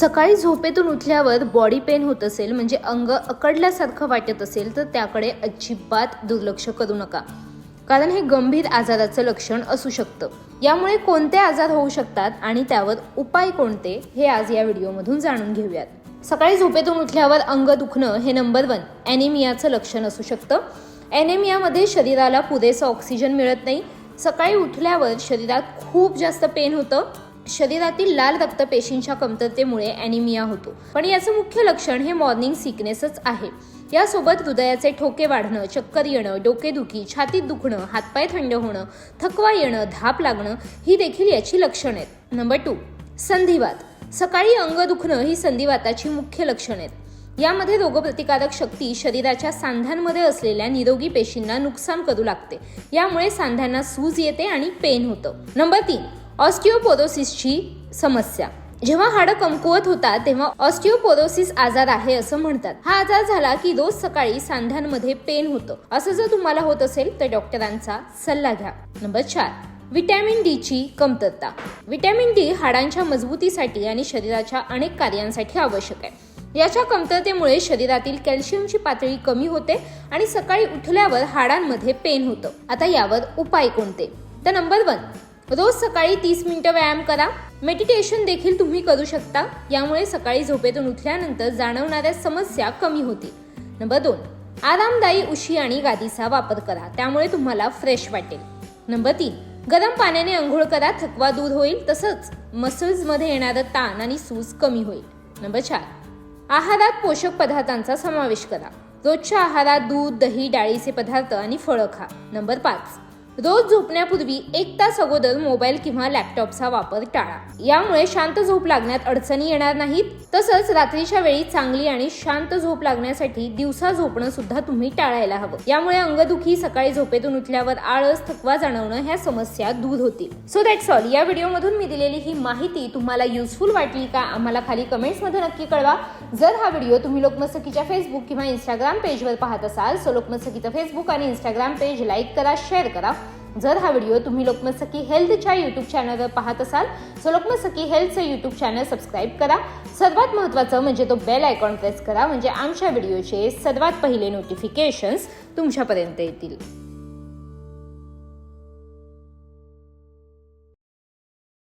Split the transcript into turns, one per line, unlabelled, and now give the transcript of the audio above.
सकाळी झोपेतून उठल्यावर बॉडी पेन होत असेल म्हणजे अंग अकडल्यासारखं वाटत असेल तर त्याकडे अजिबात दुर्लक्ष करू नका. कारण हे गंभीर आजाराचं लक्षण असू शकतं. यामुळे कोणते आजार होऊ शकतात आणि त्यावर उपाय कोणते हे आज या व्हिडिओमधून जाणून घेऊयात. सकाळी झोपेतून उठल्यावर अंग दुखणं हे नंबर वन ॲनिमियाचं लक्षण असू शकतं. ॲनेमियामध्ये शरीराला पुरेसं ऑक्सिजन मिळत नाही. सकाळी उठल्यावर शरीरात खूप जास्त पेन होतं. शरीरातील लाल रक्तपेशींच्या कमतरतेमुळे ॲनिमिया होतो. पण याचं मुख्य लक्षण हे मॉर्निंग सिकनेसच आहे. यासोबत हृदयाचे ठोके वाढणं चक्कर येणं डोकेदुखी छातीत दुखणं हातपाय थंड होणं थकवा येणं धाप लागणं ही देखील याची लक्षणं आहेत. नंबर टू संधिवात. सकाळी अंग दुखणं ही संधिवाताची मुख्य लक्षणं आहेत. यामध्ये रोगप्रतिकारक शक्ती शरीराच्या सांध्यांमध्ये असलेल्या निरोगी पेशींना नुकसान करू लागते. यामुळे सांध्यांना सूज येते आणि पेन होतं. नंबर तीन ऑस्टिओपोरोसिसची समस्या. जेव्हा हाडं कमकुवत होतात तेव्हा ऑस्टिओपोरोसिस आजार आहे असं म्हणतात. हा आजार झाला की रोज सकाळी सांध्यांमध्ये पेन होतं. असं जर तुम्हाला होत असेल तर डॉक्टरांचा सल्ला घ्या. नंबर चार विटॅमिन डी ची कमतरता. विटॅमिन डी हाडांच्या मजबूतीसाठी आणि शरीराच्या अनेक कार्यांसाठी आवश्यक आहे. याच्या कमतरतेमुळे शरीरातील कॅल्शियमची पातळी कमी होते आणि सकाळी उठल्यावर हाडांमध्ये पेन होतं. आता यावर उपाय कोणते? तर नंबर वन रोज सकाळी तीस मिनिटं व्यायाम करा. मेडिटेशन देखील तुम्ही करू शकता. यामुळे सकाळी झोपेतून उठल्यानंतर जाणवणाऱ्या समस्या कमी होतील. नंबर दोन आरामदायी उशी आणि गादीचा वापर करा. त्यामुळे तुम्हाला फ्रेश वाटेल. नंबर तीन गरम पाण्याने अंघोळ करा. थकवा दूर होईल. तसंच मसल्समध्ये येणारं ताण आणि सूज कमी होईल. नंबर चार आहारात पोषक पदार्थांचा समावेश करा. रोजच्या आहारात दूध दही डाळीचे पदार्थ आणि फळं खा. नंबर पाच रोज झोपण्यापूर्वी एक तास अगोदर मोबाईल किंवा लॅपटॉपचा वापर टाळा. यामुळे शांत झोप लागण्यात अडचणी येणार नाहीत. तसंच रात्रीच्या वेळी चांगली आणि शांत झोप लागण्यासाठी दिवसा झोपणं सुद्धा तुम्ही टाळायला हवं. यामुळे अंगदुखी सकाळी झोपेतून उठल्यावर आळस थकवा जाणवणं ह्या समस्या दूर होतील. सो दॅट्स ऑल या व्हिडिओमधून मी दिलेली ही माहिती तुम्हाला युजफुल वाटली का? आम्हाला खाली कमेंट्समध्ये नक्की कळवा. जर हा व्हिडिओ तुम्ही लोकमत फेसबुक किंवा इंस्टाग्राम पेजवर पाहत असाल सो लोकमत फेसबुक आणि इंस्टाग्राम पेज लाईक करा शेअर करा. जर हा व्हिडिओ तुम्ही लोकमत सखी हेल्थच्या यूट्यूब चॅनलवर पाहत असाल तर लोकमत सखी हेल्थचं यूट्यूब चॅनल सबस्क्राईब करा. सर्वात महत्त्वाचं म्हणजे तो बेल आयकॉन प्रेस करा म्हणजे आमच्या व्हिडिओचे सर्वात पहिले नोटिफिकेशन्स तुमच्यापर्यंत येतील.